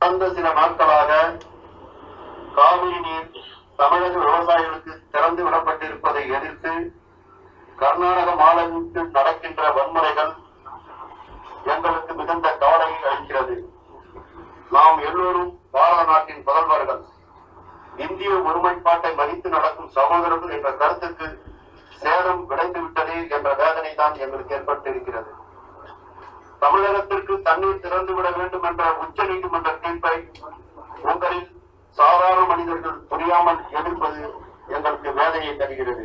கடந்த சில நாட்களாக காவிரி நீர் தமிழக விவசாயிகளுக்கு திறந்து விடப்பட்டிருப்பதை எதிர்த்து கர்நாடக மாநிலத்தில் நடக்கின்ற வன்முறைகள் எங்களுக்கு மிகுந்த கவலையை அளிக்கிறது. நாம் எல்லோரும் பாரத நாட்டின் புதல்வர்கள் இந்திய ஒருமைப்பாட்டை மதித்து நடக்கும் சகோதரர்கள் என்ற கருத்துக்கு சேதம் விளைந்துவிட்டது என்ற வேதனை தான் எங்களுக்கு ஏற்பட்டிருக்கிறது. தமிழகத்திற்கு தண்ணீர் திறந்துவிட வேண்டும் என்ற உச்ச நீதிமன்ற தீர்ப்பை உங்களில் சாதாரண மனிதர்கள் புரியாமல் எதிர்ப்பது எங்களுக்கு வேதனையை தருகிறது.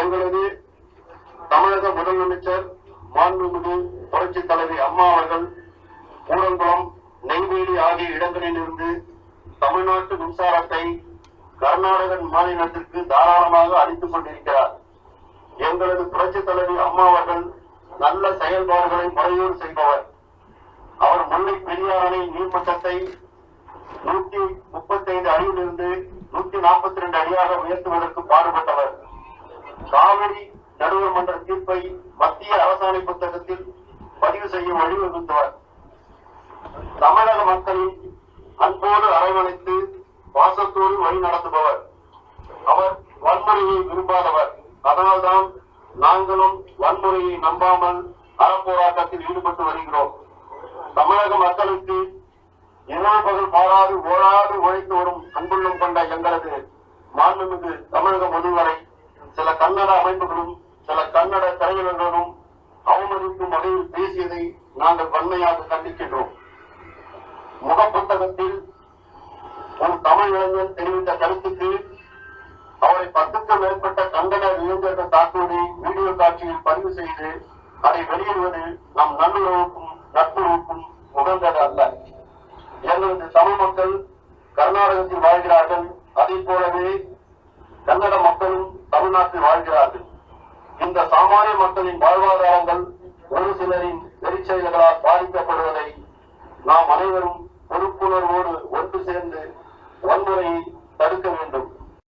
எங்களது தமிழக முதலமைச்சர் மாண்புமிகு புரட்சி தலைவி அம்மா அவர்கள் கூடங்குளம் நெய்வேலி ஆகிய இடங்களில் இருந்து தமிழ்நாட்டு மின்சாரத்தை கர்நாடக மாநிலத்திற்கு தாராளமாக அளித்துக் கொண்டிருக்கிறார். எங்களது புரட்சி தலைவி அம்மா அவர்கள் நல்ல செயல்பாடுகளை முறையோடு செய்பவர். முல்லை பெரியார் அணை நீர்மட்டத்தை நூத்தி முப்பத்தி ஐந்து அடியிலிருந்து நூத்தி நாற்பத்தி ரெண்டு அடியாக உயர்த்துவதற்கு பாடுபட்டவர். காவிரி நடுவர் மன்ற தீர்ப்பை மத்திய அரசாணை புத்தகத்தில் பதிவு செய்ய வழிவகுத்தவர் தமிழக மக்களின் அன்போடு அரவணைத்து பாசத்தோடு வழி நடத்துபவர். அவர் வன்முறையை விரும்பாதவர். அதனால்தான் நாங்களும் வன்முறையை நம்பாமல் அறப்போராட்டத்தில் ஈடுபட்டு வருகிறோம். தமிழக மக்களுக்கு இரவு பகல் பாராது ஓராது உழைத்து வரும் அன்புள்ளம் கொண்ட எங்களது மாண்புமிகு தமிழக முதல்வரை சில கன்னட அமைப்புகளும் சில கன்னட திரையினர்களும் அவமதிக்கும் வகையில் பேசியதை நாங்கள் வன்மையாக கண்டிக்கின்றோம். முகப்புத்தகத்தில் ஒரு தமிழ் இளைஞர் தெரிவித்த கருத்துக்கு அவரை பத்துக்கும் மேற்பட்ட கண்டன இளைஞர்கள் தாக்குவதை வீடியோ காட்சியில் பதிவு செய்து அதை வெளியிடுவது நம் நல்லுறவுக்கும் நட்பு உகந்தது அல்ல எங்களது தமிழ் மக்கள் கர்நாடகத்தில் வாழ்கிறார்கள். அதே போலவே கன்னட மக்களும் தமிழ்நாட்டில் வாழ்கிறார்கள். இந்த சாமானிய மக்களின் வாழ்வாதாரங்கள் ஒரு சிலரின் வெறிச்செயல்களால் பாதிக்கப்படுவதை நாம் அனைவரும்